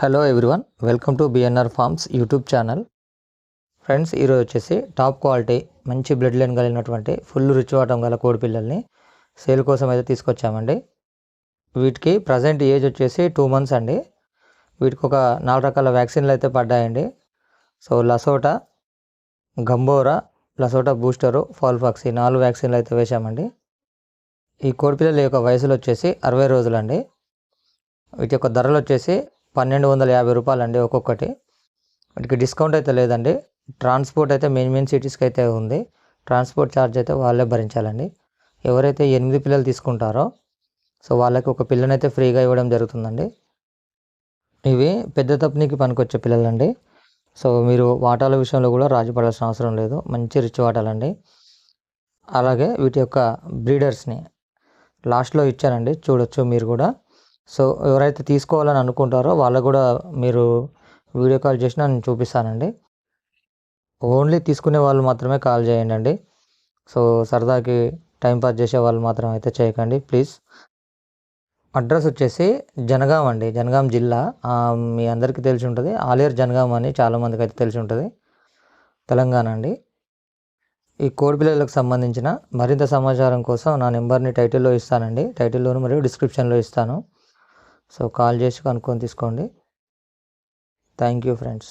Hello everyone welcome to BNR farms YouTube channel friends ఈరోజు వచ్చేసి top quality మంచి blood line కలిగినటువంటి full rich వాటం గల కోడి పిల్లల్ని సేల్ కోసం అయితే తీసుకొచ్చామండి. వీటికి ప్రజెంట్ ఏజ్ వచ్చేసి టూ మంత్స్ అండి. వీటికి ఒక నాలుగు రకాల వ్యాక్సిన్లు అయితే పడ్డాయండి. So Lasota Gumboro Lasota booster fowlpox ఈ నాలుగు వ్యాక్సిన్లు అయితే వేశామండి. ఈ కోడి పిల్లల యొక్క వయసులు వచ్చేసి అరవై రోజులండి. వీటి యొక్క ధరలు వచ్చేసి పన్నెండు వందల యాభై రూపాయలు అండి ఒక్కొక్కటి. వీటికి డిస్కౌంట్ అయితే లేదండి. ట్రాన్స్పోర్ట్ అయితే మెయిన్ మెయిన్ సిటీస్కి అయితే ఉంది. ట్రాన్స్పోర్ట్ ఛార్జ్ అయితే వాళ్ళే భరించాలండి. ఎవరైతే ఎనిమిది పిల్లలు తీసుకుంటారో సో వాళ్ళకి ఒక పిల్లనైతే ఫ్రీగా ఇవ్వడం జరుగుతుందండి. ఇవి పెద్ద తప్పనికి పనికొచ్చే పిల్లలండి. సో మీరు వాటాల విషయంలో కూడా రాజీ పడాల్సిన అవసరం లేదు. మంచి రిచ్ వాటాలండి. అలాగే వీటి యొక్క బ్రీడర్స్ని లాస్ట్లో ఇచ్చానండి. చూడొచ్చు మీరు కూడా. సో ఎవరైతే తీసుకోవాలని అనుకుంటారో వాళ్ళకు కూడా మీరు వీడియో కాల్ చేసినా నేను చూపిస్తానండి. ఓన్లీ తీసుకునే వాళ్ళు మాత్రమే కాల్ చేయండి అండి సో సరదాకి టైం పాస్ చేసే వాళ్ళు మాత్రం అయితే చేయకండి ప్లీజ్. అడ్రస్ వచ్చేసి జనగాం అండి జనగాం జిల్లా. మీ అందరికీ తెలిసి ఉంటుంది. ఆలియర్ జనగాం అని చాలామందికి అయితే తెలిసి ఉంటుంది. తెలంగాణ అండి. ఈ కోడి పిల్లలకు సంబంధించిన మరింత సమాచారం కోసం నా నెంబర్ని టైటిల్లో ఇస్తానండి. టైటిల్లోను మరియు డిస్క్రిప్షన్లో ఇస్తాను. సో కాల్ చేసి కనుక్కొని తీసుకోండి. Thank you friends.